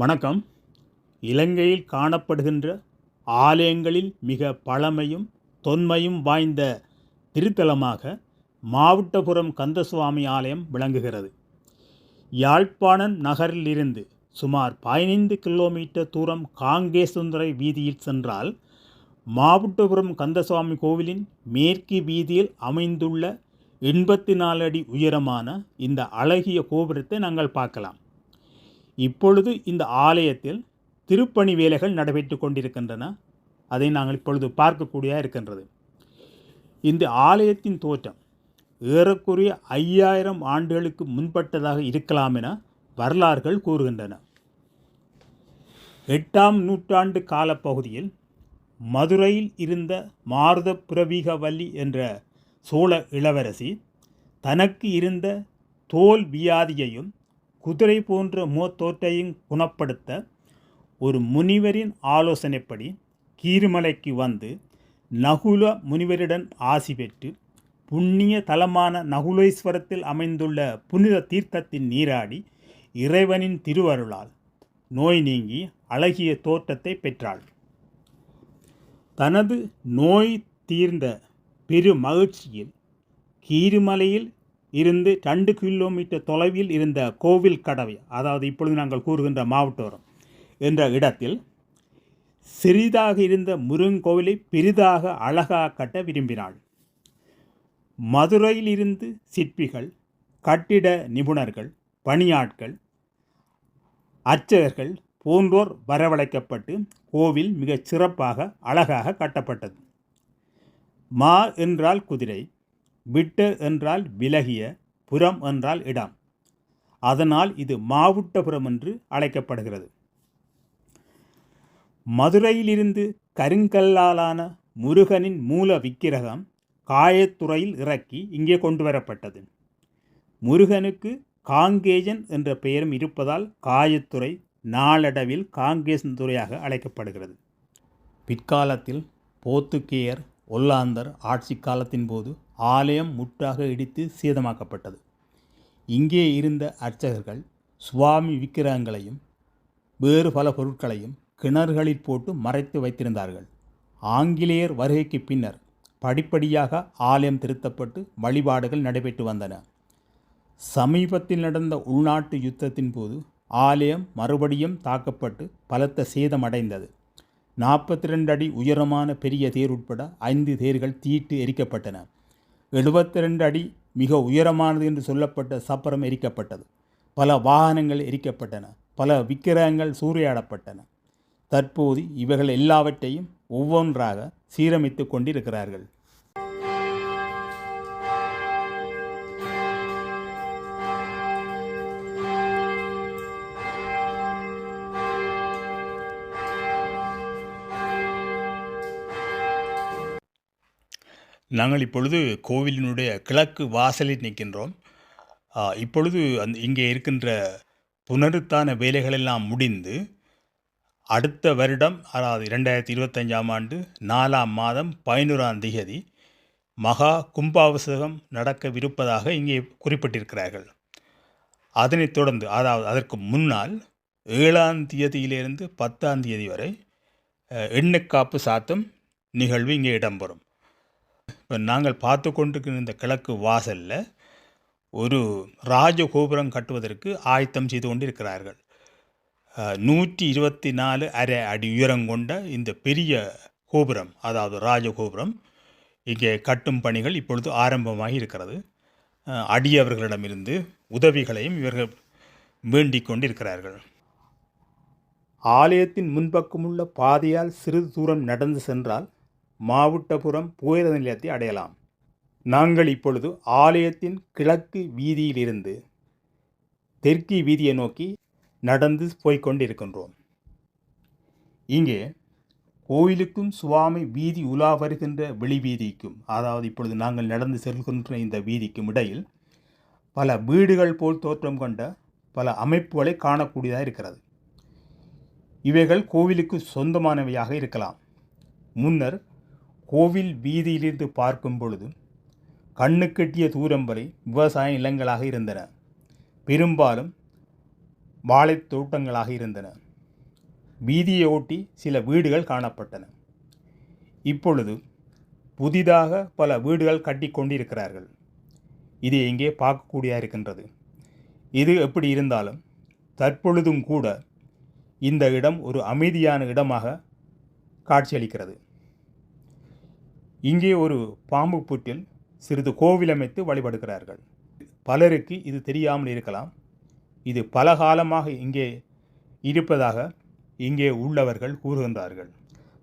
வணக்கம். இலங்கையில் காணப்படுகின்ற ஆலயங்களில் மிக பழமையும் தொன்மையும் வாய்ந்த திருத்தலமாக மாவட்டபுரம் கந்தசுவாமி ஆலயம் விளங்குகிறது. யாழ்ப்பாணம் நகரிலிருந்து சுமார் பதினைந்து கிலோமீட்டர் தூரம் காங்கேசுந்தரை வீதியில் சென்றால் மாவட்டபுரம் கந்தசுவாமி கோவிலின் மேற்கு வீதியில் அமைந்துள்ள எண்பத்தி நாலு அடி உயரமான இந்த அழகிய கோபுரத்தை நாங்கள் பார்க்கலாம். இப்பொழுது இந்த ஆலயத்தில் திருப்பணி வேலைகள் நடைபெற்று கொண்டிருக்கின்றன. அதை நாங்கள் இப்பொழுது பார்க்கக்கூடிய இருக்கின்றது. இந்த ஆலயத்தின் தோற்றம் ஏறக்குறைய ஐயாயிரம் ஆண்டுகளுக்கு முன்பட்டதாக இருக்கலாம் என வரலாறுகள் கூறுகின்றன. எட்டாம் நூற்றாண்டு காலப்பகுதியில் மதுரையில் இருந்த மாருத புரவிகவல்லி என்ற சோழ இளவரசி தனக்கு இருந்த தோல் வியாதியையும் குதிரை போன்ற முகத்தோற்றையும் குணப்படுத்த ஒரு முனிவரின் ஆலோசனைப்படி கீரிமலைக்கு வந்து நகுல முனிவரிடம் ஆசி பெற்று புண்ணிய தலமான நகுலேஸ்வரத்தில் அமைந்துள்ள புனித தீர்த்தத்தின் நீராடி இறைவனின் திருவருளால் நோய் நீங்கி அழகிய தோற்றத்தை பெற்றாள். தனது நோய் தீர்ந்த பெரு மகிழ்ச்சியில் கீரிமலையில் இருந்து ரெண்டு கிலோமீட்டர் தொலைவில் இருந்த கோவில் கடவை அதாவது இப்பொழுது நாங்கள் கூறுகின்ற மாவட்டோரம் என்ற இடத்தில் சிறிதாக இருந்த முருகன் கோவிலை பெரிதாக அழகாக கட்ட விரும்பினாள். மதுரையில் இருந்து சிற்பிகள் கட்டிட நிபுணர்கள் பணியாட்கள் அர்ச்சகர்கள் போன்றோர் வரவழைக்கப்பட்டு கோவில் மிகச் சிறப்பாக அழகாக கட்டப்பட்டது. மா என்றால் குதிரை விட்டு என்றால் விலகிய புறம் என்றால் இடம். அதனால் இது மாவுட்டபுரம் என்று அழைக்கப்படுகிறது. மதுரையிலிருந்து கருங்கல்லாலான முருகனின் மூல விக்கிரகம் காயத்துறையில் இறக்கி இங்கே கொண்டு வரப்பட்டது முருகனுக்கு காங்கேஜன் என்ற பெயரும் இருப்பதால் காயத்துறை நாளடைவில் காங்கேசன் துறையாக அழைக்கப்படுகிறது. பிற்காலத்தில் போர்த்துகேயர் ஒல்லாந்தர் ஆட்சி காலத்தின் போது ஆலயம் முற்றாக இடித்து சேதமாக்கப்பட்டது. இங்கே இருந்த அர்ச்சகர்கள் சுவாமி விக்கிரகங்களையும் வேறு பல பொருட்களையும் கிணறுகளில் போட்டு மறைத்து வைத்திருந்தார்கள். ஆங்கிலேயர் வருகைக்கு பின்னர் படிப்படியாக ஆலயம் திருத்தப்பட்டு வழிபாடுகள் நடைபெற்று வந்தன. சமீபத்தில் நடந்த உள்நாட்டு யுத்தத்தின் போது ஆலயம் மறுபடியும் தாக்கப்பட்டு பலத்த சேதமடைந்தது நாற்பத்தி ரெண்டு அடி உயரமான பெரிய தேர் உட்பட ஐந்து தேர்கள் தீட்டு எரிக்கப்பட்டன. எழுபத்தி ரெண்டு அடி மிக உயரமானது என்று சொல்லப்பட்ட சப்பரம் எரிக்கப்பட்டது. பல வாகனங்கள் எரிக்கப்பட்டன. பல விக்கிரகங்கள் சூறையாடப்பட்டன. தற்போது இவைகள் எல்லாவற்றையும் ஒவ்வொன்றாக சீரமைத்து கொண்டிருக்கிறார்கள். நாங்கள் இப்பொழுது கோவிலினுடைய கிழக்கு வாசலில் நிற்கின்றோம். இப்பொழுது அந் இங்கே இருக்கின்ற புனருத்தான வேலைகளெல்லாம் முடிந்து அடுத்த வருடம் அதாவது இரண்டாயிரத்தி இருபத்தஞ்சாம் ஆண்டு நாலாம் மாதம் பதினோராம் திகதி மகா கும்பாபிஷேகம் நடக்கவிருப்பதாக இங்கே குறிப்பிட்டிருக்கிறார்கள். அதனைத் தொடர்ந்து அதாவது அதற்கு முன்னால் ஏழாம் தேதியிலிருந்து பத்தாம் தேதி வரை எண்ணுக்காப்பு எண்ணெய்க்காப்பு சாத்தம் நிகழ்வு இங்கே இடம்பெறும். நாங்கள் பார்த்து கொண்டிருக்கிற இந்த கிழக்கு வாசலில் ஒரு ராஜகோபுரம் கட்டுவதற்கு ஆயத்தம் செய்து கொண்டிருக்கிறார்கள். நூற்றி இருபத்தி நாலு அரை அடி உயரம் கொண்ட இந்த பெரிய கோபுரம் அதாவது ராஜகோபுரம் இங்கே கட்டும் பணிகள் இப்பொழுது ஆரம்பமாகி இருக்கிறது. அடியவர்களிடமிருந்து உதவிகளையும் இவர்கள் வேண்டிக் கொண்டிருக்கிறார்கள். ஆலயத்தின் முன்பக்கமுள்ள பாதையால் சிறிது தூரம் நடந்து சென்றால் மாவுட்டபுரம் புகையிரத நிலையத்தை அடையலாம். நாங்கள் இப்பொழுது ஆலயத்தின் கிழக்கு வீதியிலிருந்து தெற்கு வீதியை நோக்கி நடந்து போய்கொண்டிருக்கின்றோம் இங்கே கோயிலுக்கும் சுவாமி வீதி உலா வருகின்ற வெளி வீதிக்கும் அதாவது இப்பொழுது நாங்கள் நடந்து செல்கின்ற இந்த வீதிக்கும் இடையில் பல வீடுகள் போல் தோற்றம் கொண்ட பல அமைப்புகளை காணக்கூடியதாக இருக்கிறது. இவைகள் கோவிலுக்கு சொந்தமானவையாக இருக்கலாம். முன்னர் கோவில் வீதியிலிருந்து பார்க்கும் பொழுது கண்ணுக்கெட்டிய தூரம் வரை விவசாய நிலங்களாக இருந்தன. பெரும்பாலும் வாழைத் தோட்டங்களாக இருந்தன. வீதியை ஒட்டி சில வீடுகள் காணப்பட்டன. இப்பொழுது புதிதாக பல வீடுகள் கட்டி கொண்டிருக்கிறார்கள். இது இங்கே பார்க்கக்கூடிய இருக்கின்றது இது எப்படி இருந்தாலும் தற்பொழுதும் கூட இந்த இடம் ஒரு அமைதியான இடமாக காட்சியளிக்கிறது. இங்கே ஒரு பாம்பு புற்றில் சிறிது கோவில் அமைத்து வழிபடுகிறார்கள். பலருக்கு இது தெரியாமல் இருக்கலாம். இது பல காலமாக இங்கே இருப்பதாக இங்கே உள்ளவர்கள் கூறுகின்றார்கள்.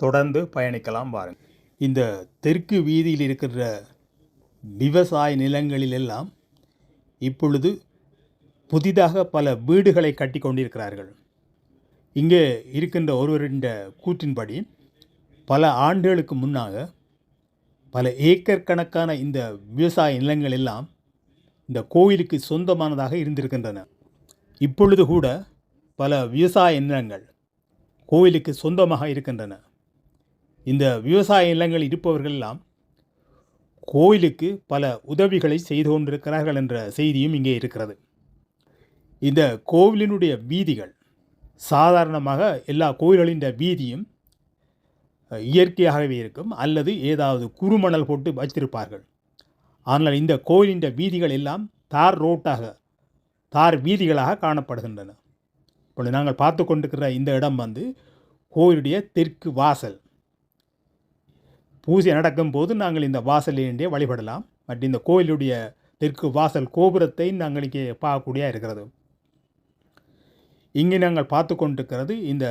தொடர்ந்து பயணிக்கலாம் பாருங்கள் இந்த தெற்கு வீதியில் இருக்கிற விவசாய நிலங்களிலெல்லாம் இப்பொழுது புதிதாக பல வீடுகளை கட்டி கொண்டிருக்கிறார்கள். இங்கே இருக்கின்ற ஒருவரின் கூற்றின்படி பல ஆண்டுகளுக்கு முன்னாக பல ஏக்கர் கணக்கான இந்த விவசாய நிலங்கள் எல்லாம் இந்த கோயிலுக்கு சொந்தமானதாக இருந்திருக்கின்றன. இப்பொழுது கூட பல விவசாய நிலங்கள் கோயிலுக்கு சொந்தமாக இருக்கின்றன. இந்த விவசாய நிலங்கள் இருப்பவர்கள் எல்லாம் கோயிலுக்கு பல உதவிகளை செய்து கொண்டிருக்கிறார்கள் என்ற செய்தியும் இங்கே இருக்கிறது. இந்த கோவிலினுடைய வீதிகள் சாதாரணமாக எல்லா கோயில்களின் வீதியும் இயற்கையாகவே இருக்கும் அல்லது ஏதாவது குறுமணல் போட்டு வைத்திருப்பார்கள். ஆனால் இந்த கோயிலின் வீதிகள் எல்லாம் தார் ரோட்டாக தார் வீதிகளாக காணப்படுகின்றன. இப்பொழுது நாங்கள் பார்த்து கொண்டிருக்கிற இந்த இடம் வந்து கோயிலுடைய தெற்கு வாசல். பூஜை நடக்கும்போது நாங்கள் இந்த வாசலிலே வழிபடலாம். பட் இந்த கோயிலுடைய தெற்கு வாசல் கோபுரத்தை நாங்கள் இங்கே பார்க்கக்கூடிய இருக்கிறது. இங்கே நாங்கள் பார்த்து கொண்டிருக்கிறது இந்த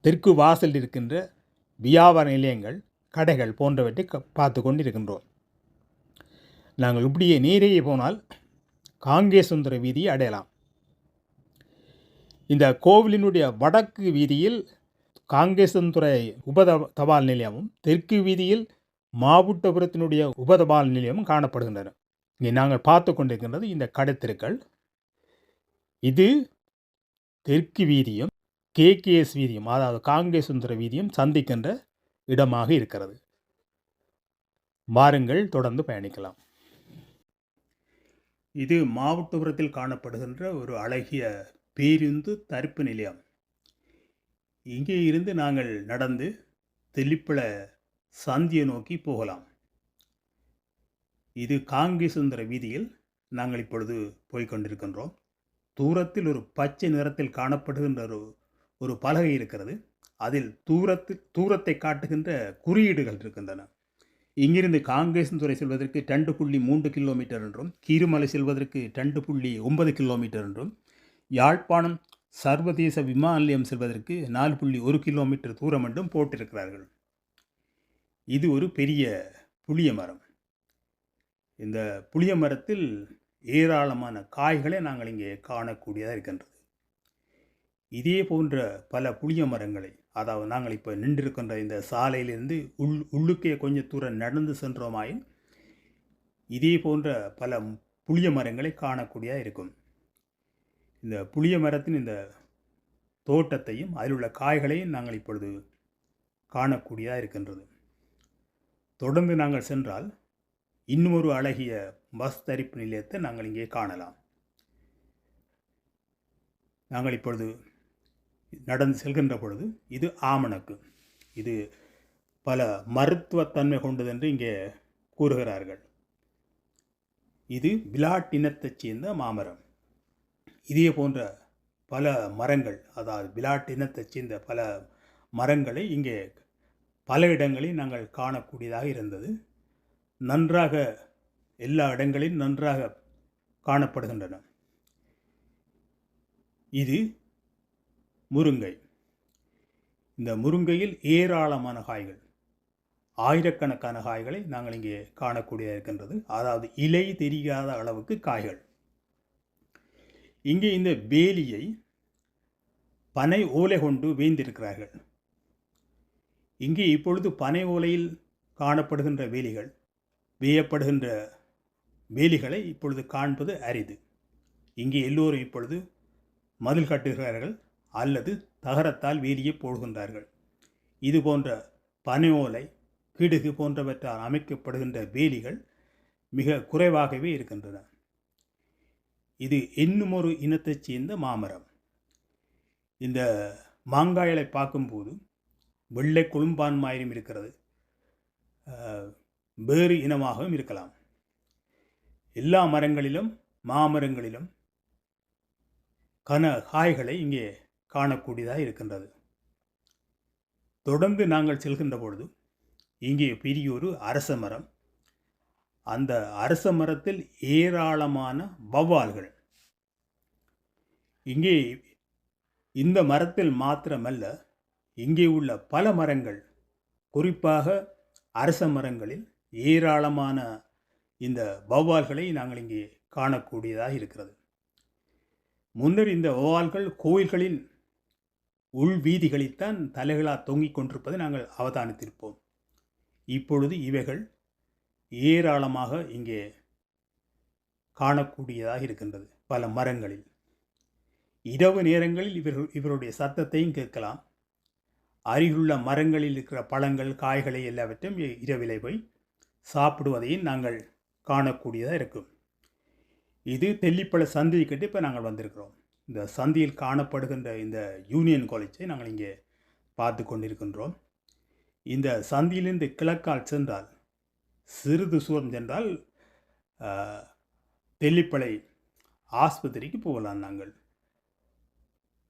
தெற்கு வாசல் இருக்கின்ற வியாபார நிலையங்கள் கடைகள் போன்றவற்றை க- பார்த்து கொண்டிருக்கின்றோம். நாங்கள் இப்படியே நேரேயே போனால் காங்கேசுந்தர வீதியை அடையலாம். இந்த கோவிலினுடைய வடக்கு வீதியில் காங்கேசந்துறை உபத தபால் நிலையமும் தெற்கு வீதியில் மாவுட்டபுரத்தினுடைய உபதபால் நிலையமும் காணப்படுகின்றன. இங்கே நாங்கள் பார்த்து கொண்டிருக்கின்றது இந்த கடைத்தெருக்கள். இது தெற்கு வீதியும் கேகேஎஸ் வீதியும் அதாவது காங்கேசுந்தர வீதியும் சந்திக்கின்ற இடமாக இருக்கிறது. வாருங்கள் தொடர்ந்து பயணிக்கலாம். இது மாவட்டபுரத்தில் காணப்படுகின்ற ஒரு அழகிய பேருந்து தரிப்பு நிலையம். இங்கே இருந்து நாங்கள் நடந்து தெல்லிப்பள சந்தியை நோக்கி போகலாம். இது காங்கேசுந்தர வீதியில் நாங்கள் இப்பொழுது போய்க் கொண்டிருக்கின்றோம். தூரத்தில் ஒரு பச்சை நிறத்தில் காணப்படுகின்ற ஒரு ஒரு பலகை இருக்கிறது. அதில் தூரத்தில் தூரத்தை காட்டுகின்ற குறியீடுகள் இருக்கின்றன. இங்கிருந்து காங்கேசன்துறை செல்வதற்கு ரெண்டு புள்ளி மூன்று கிலோமீட்டர் என்றும் கீருமலை செல்வதற்கு ரெண்டு புள்ளி ஒன்பது கிலோமீட்டர் என்றும் யாழ்ப்பாணம் சர்வதேச விமான நிலையம் செல்வதற்கு நாலு புள்ளி ஒரு கிலோமீட்டர் தூரம் என்றும் போட்டிருக்கிறார்கள். இது ஒரு பெரிய புளிய மரம். இந்த புளிய மரத்தில் ஏராளமான காய்களை நாங்கள் இங்கே காணக்கூடியதாக இருக்கின்றது இதே போன்ற பல புளிய மரங்களை அதாவது நாங்கள் இப்போ நின்றிருக்கின்ற இந்த சாலையிலிருந்து உள் உள்ளுக்கே கொஞ்சம் தூரம் நடந்து சென்றோமாயின் இதே போன்ற பல புளிய மரங்களை காணக்கூடியதாக இருக்கும். இந்த புளிய மரத்தின் இந்த தோட்டத்தையும் அதில் உள்ள காய்களையும் நாங்கள் இப்பொழுது காணக்கூடியதாக இருக்கின்றது. தொடர்ந்து நாங்கள் சென்றால் இன்னும் ஒரு அழகிய பஸ் தரிப்பு நிலையத்தை நாங்கள் இங்கே காணலாம். நாங்கள் இப்பொழுது நடந்து செல்கின்ற பொழுது இது ஆமணக்கு. இது பல மருத்துவத்தன்மை கொண்டது என்று இங்கே கூறுகிறார்கள். இது விளாட் இனத்தைச் சேர்ந்த மாமரம். இதே போன்ற பல மரங்கள் அதாவது விளாட் இனத்தைச் சேர்ந்த பல மரங்களை இங்கே பல இடங்களில் நாங்கள் காணக்கூடியதாக இருந்தது. நன்றாக எல்லா இடங்களிலும் நன்றாக காணப்படுகின்றன. இது முருங்கை. இந்த முருங்கையில் ஏராளமான காய்கள். ஆயிரக்கணக்கான காய்களை நாங்கள் இங்கே காணக்கூடிய இருக்கின்றது. அதாவது இலை தெரியாத அளவுக்கு காய்கள். இங்கே இந்த வேலியை பனை ஓலை கொண்டு வேய்ந்திருக்கிறார்கள். இங்கே இப்பொழுது பனை ஓலையில் காணப்படுகின்ற வேலிகள் வேயப்படுகின்ற வேலிகளை இப்பொழுது காண்பது அரிது. இங்கே எல்லோரும் இப்பொழுது மதில் கட்டுகிறார்கள். அல்லது தகரத்தால் வேலியை போடுகின்றார்கள். இது போன்ற பனை ஓலை கிடுகு போன்றவற்றால் அமைக்கப்படுகின்ற வேலிகள் மிக குறைவாகவே இருக்கின்றன. இது இன்னும் ஒரு இனத்தைச் சேர்ந்த மாமரம். இந்த மாங்காயலை பார்க்கும்போது வெள்ளை கொழும்பான்மாயிரும் இருக்கிறது. வேறு இனமாகவும் இருக்கலாம். எல்லா மரங்களிலும் மாமரங்களிலும் கன காய்களை இங்கே காணக்கூடியதாக இருக்கின்றது. தொடர்ந்து நாங்கள் செல்கின்ற பொழுது இங்கே பெரிய ஒரு அரச மரம். அந்த அரச மரத்தில் ஏராளமான வௌவால்கள். இங்கே இந்த மரத்தில் மாத்திரமல்ல இங்கே உள்ள பல மரங்கள். குறிப்பாக அரச மரங்களில் ஏராளமான இந்த வௌவால்களை நாங்கள் இங்கே காணக்கூடியதாக இருக்கிறது. முன்னர் இந்த வௌவால்கள் கோயில்களின் உள் வீதிகளைத்தான் தலைகளாக தொங்கிக் கொண்டிருப்பதை நாங்கள் அவதானித்திருப்போம். இப்பொழுது இவைகள் ஏராளமாக இங்கே காணக்கூடியதாக இருக்கின்றது பல மரங்களில். இரவு நேரங்களில் இவர்கள் இவருடைய சத்தத்தையும் கேட்கலாம். அருகிலுள்ள மரங்களில் இருக்கிற பழங்கள் காய்களை எல்லாவற்றையும் இரவிலை போய் சாப்பிடுவதையும் நாங்கள் காணக்கூடியதாக இருக்கும். இது தெல்லிப்பழ சந்தை இப்போ நாங்கள் வந்திருக்கிறோம். இந்த சந்தியில் காணப்படுகின்ற இந்த யூனியன் காலேஜை நாங்கள் இங்கே பார்த்து கொண்டிருக்கின்றோம். இந்த சந்தியிலிருந்து கிழக்கால் சென்றால் சிறிது தூரம் சென்றால் தெல்லிப்பளை ஆஸ்பத்திரிக்கு போகலாம் நாங்கள்.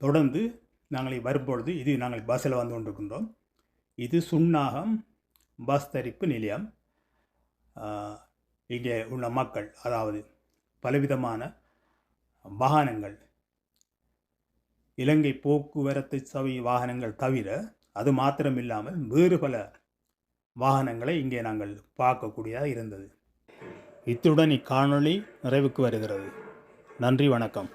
தொடர்ந்து நாங்கள் வரும்பொழுது இது நாங்கள் பஸ்ஸில் வந்து கொண்டிருக்கின்றோம். இது சுண்ணாகம் பஸ் தரிப்பு நிலையம். இங்கே உள்ள மக்கள் அதாவது பலவிதமான வாகனங்கள் இலங்கை போக்குவரத்து சபை வாகனங்கள் தவிர அது மாத்திரமில்லாமல் வேறு பல வாகனங்களை இங்கே நாங்கள் பார்க்கக்கூடியதாக இருந்தது. இத்துடன் இக்காணொளி நிறைவுக்கு வருகிறது. நன்றி வணக்கம்.